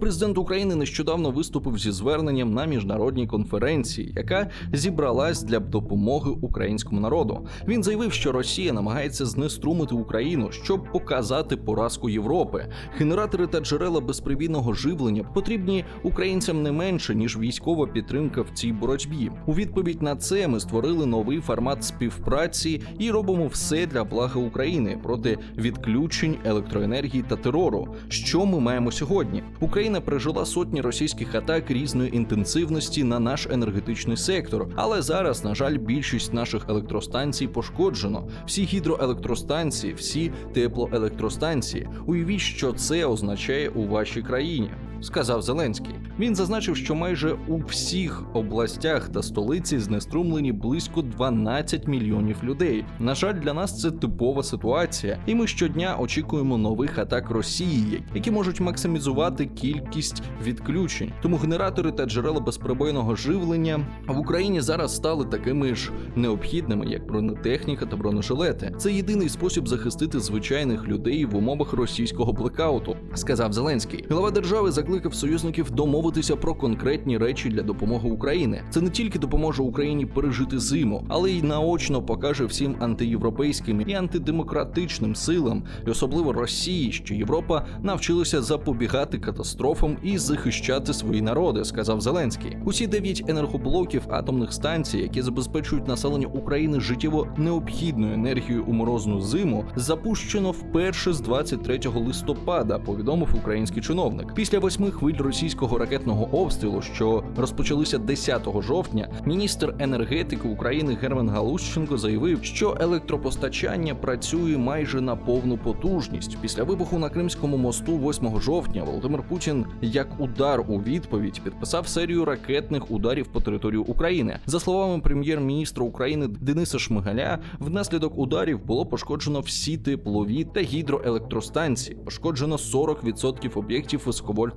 Президент України нещодавно виступив зі зверненням на міжнародній конференції, яка зібралась для допомоги українському народу. Він заявив, що Росія намагається знеструмити Україну, щоб показати поразку Європи. Генератори та джерела безпривідного живлення потрібні українцям не менше ніж військова підтримка в цій боротьбі. У відповідь на це ми створили новий формат співпраці і робимо все для блага України проти відключень електроенергії та терору. Що ми маємо сьогодні? Україна пережила сотні російських атак різної інтенсивності на наш енергетичний сектор, але зараз, на жаль, більшість наших електростанцій пошкоджено. Всі гідроелектростанції, всі теплоелектростанції. Уявіть, що це означає у вашій країні. Сказав Зеленський. Він зазначив, що майже у всіх областях та столиці знеструмлені близько 12 мільйонів людей. На жаль, для нас це типова ситуація, і ми щодня очікуємо нових атак Росії, які можуть максимізувати кількість відключень. Тому генератори та джерела безперебойного живлення в Україні зараз стали такими ж необхідними, як бронетехніка та бронежилети. Це єдиний спосіб захистити звичайних людей в умовах російського блекауту, сказав Зеленський. Глава держави закликав союзників домовитися про конкретні речі для допомоги Україні. Це не тільки допоможе Україні пережити зиму, але й наочно покаже всім антиєвропейським і антидемократичним силам, і особливо Росії, що Європа навчилася запобігати катастрофам і захищати свої народи, сказав Зеленський. Усі дев'ять енергоблоків атомних станцій, які забезпечують населення України життєво необхідною енергією у морозну зиму, запущено вперше з 23 листопада. Повідомив український чиновник. Після восьми хвиль російського ракетного обстрілу, що розпочалися 10 жовтня, міністр енергетики України Герман Галущенко заявив, що електропостачання працює майже на повну потужність. Після вибуху на Кримському мосту 8 жовтня Володимир Путін як удар у відповідь підписав серію ракетних ударів по території України. За словами прем'єр-міністра України Дениса Шмигаля, внаслідок ударів було пошкоджено всі теплові та гідроелектростанції. Пошкоджено 40% об'єктів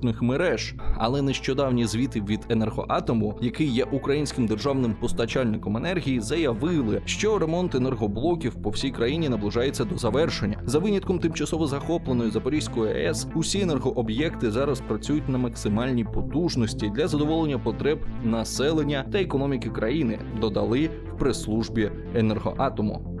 високовольтних мереж. Але нещодавні звіти від енергоатому, який є українським державним постачальником енергії, заявили, що ремонт енергоблоків по всій країні наближається до завершення. За винятком тимчасово захопленої Запорізької АЕС, усі енергооб'єкти зараз працюють на максимальній потужності для задоволення потреб населення та економіки країни. Додали в прес-службі енергоатому.